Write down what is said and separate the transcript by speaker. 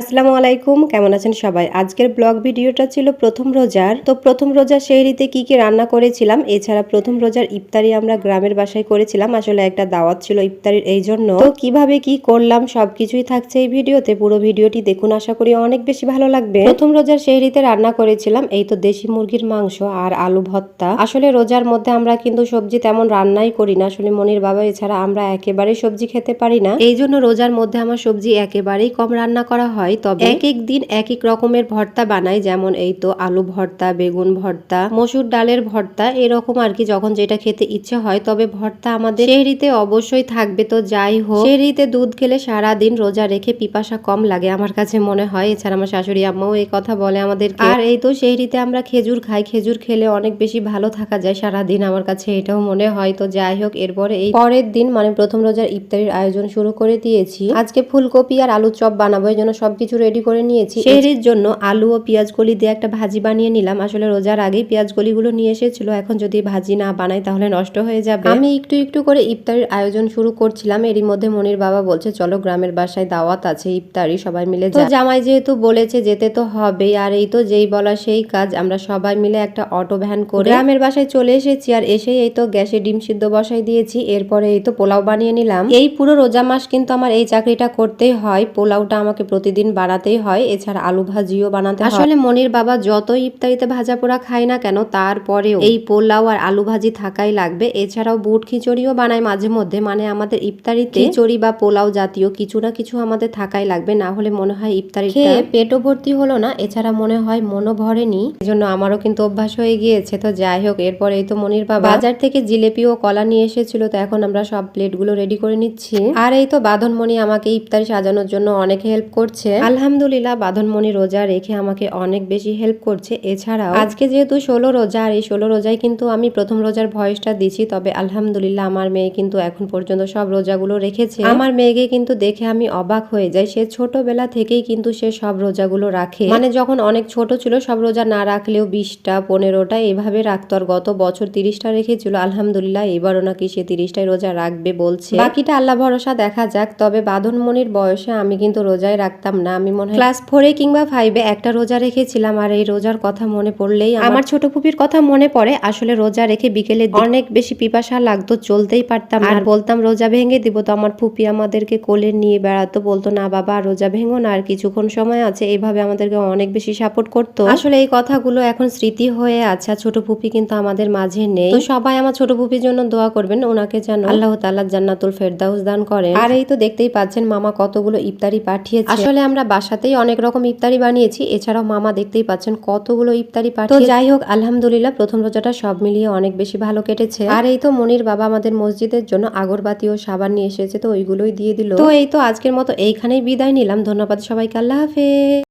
Speaker 1: আসসালামু আলাইকুম, কেমন আছেন সবাই? আজকের ব্লগ ভিডিওটা ছিল প্রথম রোজার। তো প্রথম রোজার সেহরিতে কি কি রান্না করেছিলাম? এছাড়া প্রথম রোজার ইফতারি আমরা গ্রামের বাসায় করেছিলাম। আসলে একটা দাওয়াত ছিল ইফতারির এই জন্য। তো কীভাবে কি করলাম সবকিছুই থাকছে এই ভিডিওতে। পুরো ভিডিওটি দেখুন, আশা করি অনেক বেশি ভালো লাগবে। প্রথম রোজার সেহরিতে রান্না করেছিলাম, এই তো দেশি মুরগির মাংস আর আলু ভর্তা। আসলে রোজার মধ্যে আমরা কিন্তু সবজি তেমন রান্নাই করি না। আসলে মনির বাবা, এছাড়া আমরা একেবারেই সবজি খেতে পারি না। এই জন্য রোজার মধ্যে আমার সবজি একেবারেই কম রান্না করা হয়। তবে এক এক দিন এক এক রকমের ভর্তা বানাই যেমন এই তো আলু ভর্তা বেগুন ভর্তা মসুর ডালের ভর্তা এরকম আর কি যখন যেটা খেতে ইচ্ছে হয় তবে ভর্তা আমাদের শেহরিতে অবশ্যই থাকবে। তো যাই হোক শেহরিতে দুধ খেলে সারা দিন রোজা রেখে পিপাসা কম লাগে আমার কাছে মনে হয়। এছাড়া আমার শাশুড়ি আম্মাও এই কথা বলে আমাদের আর এই তো শেহরিতে আমরা খেজুর খাই খেজুর খেলে অনেক বেশি ভালো থাকা যায় সারা দিন আমার কাছে এটাও মনে হয়। তো যাই হোক এরপরে এই পরের দিন মানে প্রথম রোজার ইফতারির আয়োজন শুরু করে দিয়েছি। আজকে ফুলকপি আর আলুর চপ বানাবো এই জন্য সবকিছু রেডি করে নিয়েছি। শেহরির জন্য আলু ও পেঁয়াজ কলি দিয়ে একটা ভাজি বানিয়ে নিলাম। আসলে রোজার আগেই পেঁয়াজ কলিগুলো নিয়ে এসেছিল। এখন যদি ভাজি না বানাই তাহলে নষ্ট হয়ে যাবে। আমি একটু একটু করে ইফতারির আয়োজন শুরু করছিলাম। এরই মধ্যে মনির বাবা বলছে চলো গ্রামের বাসায় দাওয়াত আছে ইফতারি সবাই মিলে তো জামাই যেহেতু বলেছে যেতে তো হবে আর এই তো যেই বলা সেই কাজ আমরা সবাই মিলে একটা অটো ভ্যান করে গ্রামের বাসায় চলে এসেছি আর এসেই এই তো গ্যাসে ডিম সিদ্ধ বসাই দিয়েছি। এরপরে এই তো পোলাও বানিয়ে নিলাম। এই পুরো রোজা মাস কিন্তু আমার এই চাকরিটা করতেই হয়। পোলাওটা আমাকে প্রতিদিন বানাতেই হয় এছাড়া আলু ভাজিও বানাতে আসলে মনির বাবা যত ইফতারিতে ভাজা পোড়া খায় না কেন তারপরেও এই পোলাও আর আলু ভাজি থাকাই লাগবে। এছাড়াও বুট খিচুড়িও বানায় মাঝে মধ্যে মানে আমাদের ইফতারিতে খিচুড়ি বা পোলাও জাতীয় কিছু না কিছু আমাদের থাকাই লাগবে। না হলে মনে হয় ইফতারি খেয়ে পেটও ভর্তি হলো না এছাড়া মনে হয় মনও ভরেনি। এজন্য আমারও কিন্তু অভ্যাস হয়ে গিয়েছে তো যাই হোক এরপর এই তো মনির বাবা। বাজার থেকে জিলেপি ও কলা নিয়ে এসেছিল তো এখন আমরা সব প্লেটগুলো রেডি করে নিচ্ছি। আর এই তো বাঁধনমণি আমাকে ইফতারি সাজানোর জন্য অনেক হেল্প করছে। আলহামদুলিল্লাহ বাঁধনমণি রোজা রেখে আমাকে অনেক বেশি হেল্প করছে। এছাড়াও আজকে যেহেতু ষোলো রোজা আর এই ষোলো রোজায় কিন্তু আমি প্রথম রোজার ভয়েসটা দিচ্ছি তবে আলহামদুলিল্লাহ আমার মেয়ে কিন্তু এখন পর্যন্ত সব রোজাগুলো রেখেছে। আমার মেয়েকে কিন্তু দেখে আমি অবাক হয়ে যাই সে ছোটবেলা থেকেই কিন্তু সে সব রোজাগুলো রাখে। মানে যখন অনেক ছোট ছিল সব রোজা না রাখলেও বিশটা পনেরোটা এভাবে রাখতো আর গত বছর তিরিশটা রেখেছিল আলহামদুলিল্লাহ এবারও নাকি সে তিরিশটাই রোজা রাখবে বলছে। বাকিটা আল্লাহ ভরসা দেখা যাক তবে বাঁধনমণির বয়সে আমি কিন্তু রোজায় রাখতাম না আমি মনে হয় ক্লাস ফোরে কিংবা ফাইভে একটা রোজা রেখেছিলাম আর এই রোজার কথা মনে পড়লেই আমার ছোট ফুপির কথা মনে পড়ে আসলে রোজা রেখে বিকেলে অনেক বেশি পিপাসা লাগতো চলতেই পারতাম আর বলতাম রোজা ভেঙে দিব। তো আমার ফুপি আমাদেরকে কোলে নিয়ে বেড়াতো বলতো না বাবা রোজা ভেঙো না আর কিছুক্ষণ সময় আছে। এইভাবে আমাদেরকে অনেক বেশি সাপোর্ট করতো। আসলে এই কথাগুলো এখন স্মৃতি হয়ে আছে আর ছোট ফুপি কিন্তু আমাদের মাঝে নেই। তো সবাই আমার ছোট ফুপির জন্য দোয়া করবেন ওনাকে যেন আল্লাহ তাআলা জান্নাতুল ফেরদাউস দান করেন। আর এই তো দেখতেই পাচ্ছেন মামা কতগুলো ইফতারি পাঠিয়েছে। আসলে আমরা বাসাতেই অনেক রকম ইফতারি বানিয়েছি। এছাড়াও মামা দেখতেই পাচ্ছেন কতগুলো ইফতারি পাঠিয়ে তো যাই হোক আলহামদুলিল্লাহ প্রথম রোজাটা সব মিলিয়ে অনেক বেশি ভালো কেটেছে। আর এই তো মনির বাবা আমাদের মসজিদের জন্য আগরবাতি ও সাবান নিয়ে এসেছে তো ওইগুলোই দিয়ে দিল। তো এই তো আজকের মতো এইখানেই বিদায় নিলাম। ধন্যবাদ সবাইকে আল্লাহ হাফেজ।